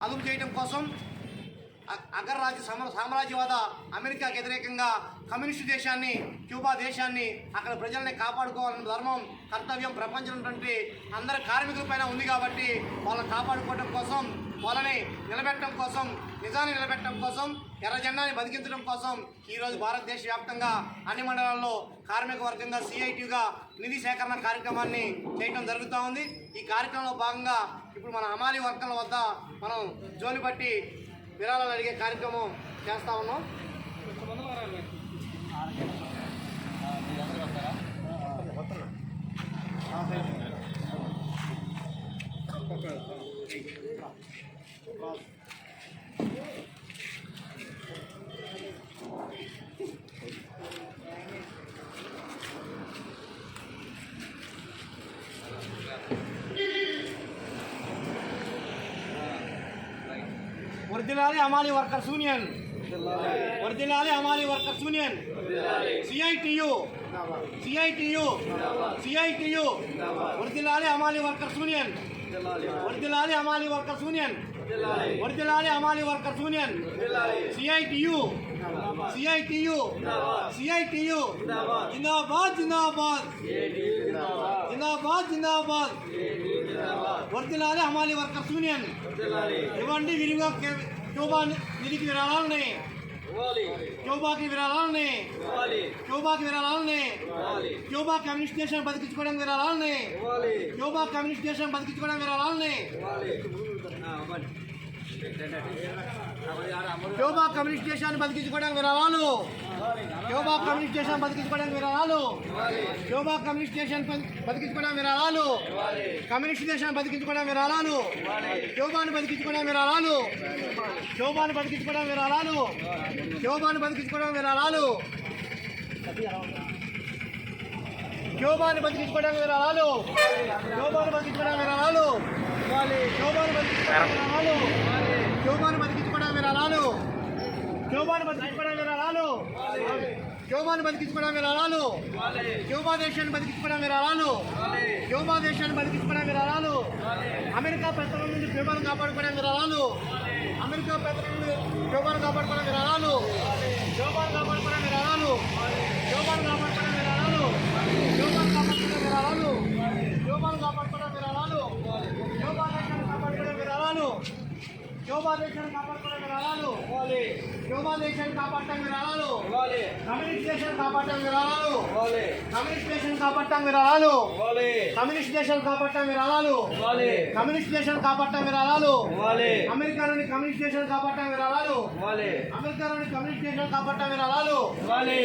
అదుపు చేయడం కోసం అగ్రరాజ్య సమ సామ్రాజ్యవాద అమెరికాకి వ్యతిరేకంగా కమ్యూనిస్టు దేశాన్ని క్యూబా దేశాన్ని అక్కడ ప్రజల్ని కాపాడుకోవాలన్న ధర్మం కర్తవ్యం ప్రపంచం అందరి కార్మికులపైన ఉంది కాబట్టి వాళ్ళని కాపాడుకోవడం కోసం వాళ్ళని నిలబెట్టడం కోసం నిజాన్ని నిలబెట్టడం కోసం ఎర్ర జెండాని బతికించడం కోసం ఈరోజు భారతదేశ వ్యాప్తంగా అన్ని మండలాల్లో కార్మిక వర్గంగా సిఐటిగా నిధి సేకరణ కార్యక్రమాన్ని చేయడం జరుగుతూ ఉంది. ఈ కార్యక్రమంలో భాగంగా ఇప్పుడు మన హమాలి వర్గాల వద్ద మనం జోలి పట్టి విరాళాలు అడిగే కార్యక్రమం చేస్తా ఉన్నాం. వర్దిలాలి అమాలి వర్కర్స్ యూనియన్ వర్దిలాలి అమాలి workers union CITU. CITU. CITU. వర్దిలాలి అమాలి వర్కర్స్ యూనియన్ వర్దిలాలి అమాలి వర్కర్స్ యూనియన్ వర్దిలాలి అమాలి workers union CITU. CITU. CITU. జిందాబాద్ జిందాబాద్. జిందాబాద్ జిందాబాద్. వర్దిలాలి హమాలి వర్కర్స్ యూనియన్ ఇవ్వండి విరిగా క్యూబా నిధికి విరాళాలని. క్యూబాకి విరాళాలని. క్యూబాకి విరాళాలని. క్యూబా కమ్యూనిస్ట్ దేశం బతికించుకోవడానికి విరాళాలని. క్యూబా కమ్యూనిస్ట్ దేశం బతికించుకోవడానికి విరాళాలని. క్యూబా కమ్యూనిస్ట్ దేశాన్ని బతికించుకోవడానికి విరాళాలు క్యూబా కమ్యూనిస్ట్ దేశాన్ని బతికించుకోవడానికి విరాళాలు క్యూబా కమ్యూనిస్ట్ దేశాన్ని బతికించుకోవడానికి విరాళాలు కమ్యూనిస్ట్ దేశాన్ని బతికించుకోవడానికి విరాళాలు క్యూబాను బతికించుకోవడానికి విరాళాలు క్యూబాను బతికించుకోవడానికి విరాళాలు క్యూబాను బతికించుకోవడానికి విరాళాలు క్యూబాను బతికించుకోవడానికి విరాళాలు క్యూబాను బతికించుకోవడానికి విరాళాలు జోబాను బతికించుకోవడం మీరు జోబాను క్యూబా దేశాన్ని బతికించుకోవడం మీరు విరాళాలు క్యూబా దేశాన్ని బతికించుకోవడం మీరు జోబా అమెరికా పెత్తనం నుండి జోబాను కాపాడుకోవడం మీరు విరాళాలు అమెరికా పెత్తనం నుండి జోబాను కాపాడుకోవడం మీరు విరాళాలు జోబాను కాపాడుకోవడం మీరు విరాళాలు జోబాను కాపాడుకోవడం మీరు విరాళాలు జోబాను దేశాన్ని కాపాడుకోవడం రావాలి. ఇవ్వాలి యోగా దేశాన్ని కాపాడటం రావాలి. ఇవ్వాలి కమ్యూనిస్ట్ దేశాన్ని కాపాడటం రావాలి. ఇవ్వాలి కమ్యూనిస్ట్ దేశాన్ని కాపాడటం రావాలి. ఇవ్వాలి కమ్యూనిస్ట్ దేశాన్ని కాపాడటం రావాలి. ఇవ్వాలి కమ్యూనిస్ట్ దేశాన్ని కాపాడటం రావాలి. ఇవ్వాలి అమెరికాలోని కమ్యూనిస్ట్ దేశాన్ని కాపాడటం రావాలి. ఇవ్వాలి అమెరికాలోని కమ్యూనిస్ట్ దేశాన్ని కాపాడటం రావాలి. ఇవ్వాలి